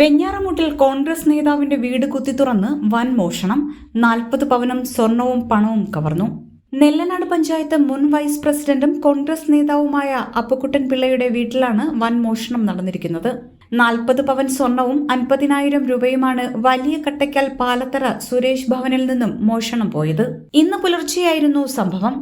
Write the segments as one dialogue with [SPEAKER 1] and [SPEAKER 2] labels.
[SPEAKER 1] വെഞ്ഞാറമൂട്ടിൽ കോൺഗ്രസ് നേതാവിന്റെ വീട് കുത്തിത്തുറന്ന് വൻ മോഷണം. നാൽപ്പത് പവനും സ്വർണവും പണവും കവർന്നു. നെല്ലനാട് പഞ്ചായത്ത് മുൻ വൈസ് പ്രസിഡന്റും കോൺഗ്രസ് നേതാവുമായ അപ്പക്കുട്ടൻ പിള്ളയുടെ വീട്ടിലാണ് വൻ മോഷണം നടന്നിരിക്കുന്നത്. നാൽപ്പത് പവൻ സ്വർണവും അൻപതിനായിരം രൂപയുമാണ് വലിയ കട്ടയ്ക്കൽ പാലത്തറ സുരേഷ് ഭവനിൽ നിന്നും മോഷണം പോയത്. ഇന്ന് പുലർച്ചെയായിരുന്നു സംഭവം.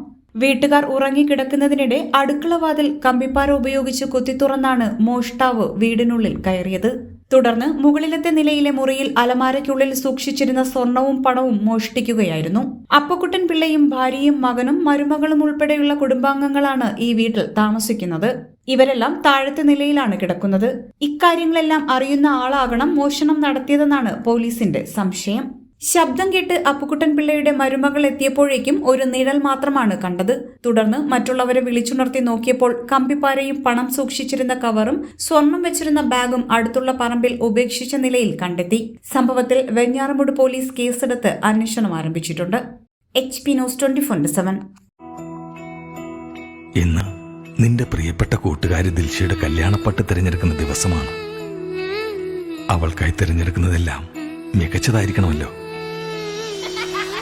[SPEAKER 1] വീട്ടുകാർ ഉറങ്ങിക്കിടക്കുന്നതിനിടെ അടുക്കളവാതിൽ കമ്പിപ്പാറ ഉപയോഗിച്ച് കുത്തിത്തുറന്നാണ് മോഷ്ടാവ് വീടിനുള്ളിൽ കയറിയത്. തുടർന്ന് മുകളിലത്തെ നിലയിലെ മുറിയിൽ അലമാരയ്ക്കുള്ളിൽ സൂക്ഷിച്ചിരുന്ന സ്വർണവും പണവും മോഷ്ടിക്കുകയായിരുന്നു. അപ്പക്കുട്ടൻ പിള്ളയും ഭാര്യയും മകനും മരുമകളും ഉൾപ്പെടെയുള്ള കുടുംബാംഗങ്ങളാണ് ഈ വീട്ടിൽ താമസിക്കുന്നത്. ഇവരെല്ലാം താഴത്തെ നിലയിലാണ് കിടക്കുന്നത്. ഇക്കാര്യങ്ങളെല്ലാം അറിയുന്ന ആളാകണം മോഷണം നടത്തിയതെന്നാണ് പോലീസിന്റെ സംശയം. ശബ്ദം കേട്ട് അപ്പുക്കുട്ടൻ പിള്ളയുടെ മരുമകൾ എത്തിയപ്പോഴേക്കും ഒരു നിഴൽ മാത്രമാണ് കണ്ടത്. തുടർന്ന് മറ്റുള്ളവരെ വിളിച്ചുണർത്തി നോക്കിയപ്പോൾ കമ്പിപ്പാരയും പണം സൂക്ഷിച്ചിരുന്ന കവറും സ്വർണം വെച്ചിരുന്ന ബാഗും അടുത്തുള്ള പറമ്പിൽ ഉപേക്ഷിച്ച നിലയിൽ കണ്ടെത്തി. സംഭവത്തിൽ വെഞ്ഞാറമൂട് പോലീസ് കേസെടുത്ത് അന്വേഷണം ആരംഭിച്ചിട്ടുണ്ട്. H P news twenty four seven.
[SPEAKER 2] ഇന്ന് നിന്റെ പ്രിയപ്പെട്ട കൂട്ടുകാരി ദിൽഷയുടെ കല്യാണപ്പട്ട് തിരഞ്ഞെടുക്കുന്ന ദിവസമാണ്. അവൾക്കായി തിരഞ്ഞെടുക്കുന്നതെല്ലാം മികച്ചതായിരിക്കണമല്ലോ.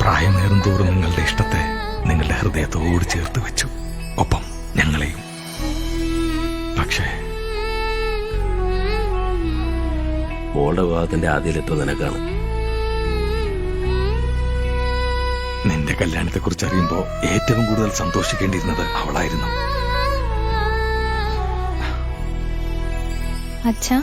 [SPEAKER 2] പ്രായമേറും തോറും നിങ്ങളുടെ ഇഷ്ടത്തെ നിങ്ങളുടെ ഹൃദയത്തോട് ചേർത്ത് വെച്ചു. ഒപ്പം ഞങ്ങളെയും. പക്ഷേ
[SPEAKER 3] മോളുടെ വിവാഹത്തിന്റെ ആദ്യയിലെത്തും നിനക്കാണ്.
[SPEAKER 2] നിന്റെ കല്യാണത്തെക്കുറിച്ച് അറിയുമ്പോ ഏറ്റവും കൂടുതൽ സന്തോഷിക്കേണ്ടിയിരുന്നത് അവളായിരുന്നു.
[SPEAKER 4] അച്ഛാ.